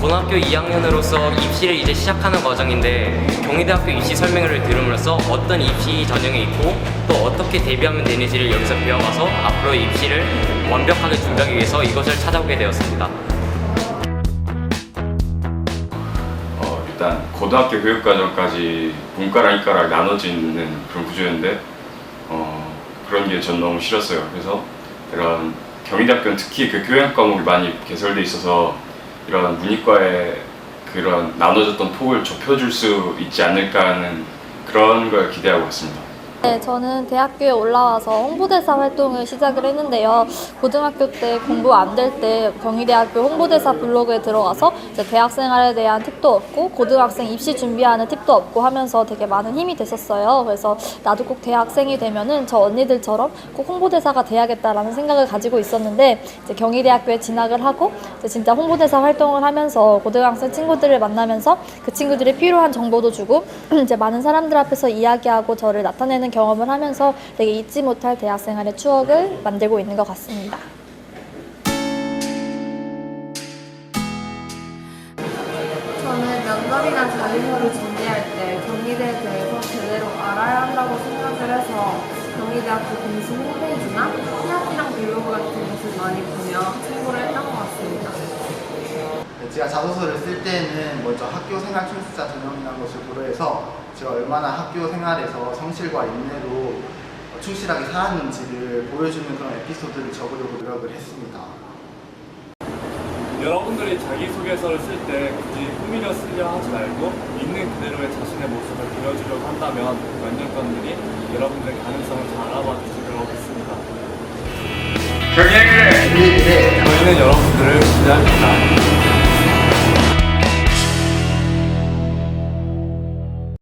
고등학교 2학년으로서 입시를 이제 시작하는 과정인데 경희대학교 입시 설명회를 들음으로써 어떤 입시 전형이 있고 또 어떻게 대비하면 되는지를 여기서 배워가서 앞으로 입시를 완벽하게 준비하기 위해서 이것을 찾아오게 되었습니다. 어, 일단 고등학교 교육과정까지 문과랑 이과랑 나눠지는 그런 구조였는데 어, 그런 게 전 너무 싫었어요. 그래서 이런 경희대학교는 특히 그 교양 과목이 많이 개설돼 있어서 이런 문이과의 그런 나눠졌던 폭을 좁혀줄 수 있지 않을까 하는 그런 걸 기대하고 있습니다. 네, 저는 대학교에 올라와서 홍보대사 활동을 시작을 했는데요. 고등학교 때 공부 안 될 때 경희대학교 홍보대사 블로그에 들어가서 이제 대학 생활에 대한 팁도 얻고 고등학생 입시 준비하는 팁도 얻고 하면서 되게 많은 힘이 됐었어요. 그래서 나도 꼭 대학생이 되면은 저 언니들처럼 꼭 홍보대사가 돼야겠다라는 생각을 가지고 있었는데 이제 경희대학교에 진학을 하고 진짜 홍보대사 활동을 하면서 고등학생 친구들을 만나면서 그 친구들이 필요한 정보도 주고 이제 많은 사람들 앞에서 이야기하고 저를 나타내는 경험을 하면서 되게 잊지 못할 대학생활의 추억을 만들고 있는 것 같습니다. 저는 면접이나 자기소를 준비할 때 경희대에 대해서 제대로 알아야 한다고 생각을 해서 경희대학교 공식 홈페이지나 희학이랑 블로그 같은 것을 많이 보며 참고를 했던 것 같습니다. 제가 자소서를 쓸 때는 먼저 학교 생활 출습자 전형이라는 것을 고려해서 제가 얼마나 학교 생활에서 성실과 인내로 충실하게 살았는지를 보여주는 그런 에피소드를 적으려고 노력을 했습니다. 여러분들이 자기소개서를 쓸 때 굳이 꾸미려 쓰려 하지 말고 있는 그대로의 자신의 모습을 보여주려고 한다면 면접관들이 여러분들의 가능성을 잘 알아봐 주시도록 하겠습니다. 경희대 저희는 여러분들을 기대합니다.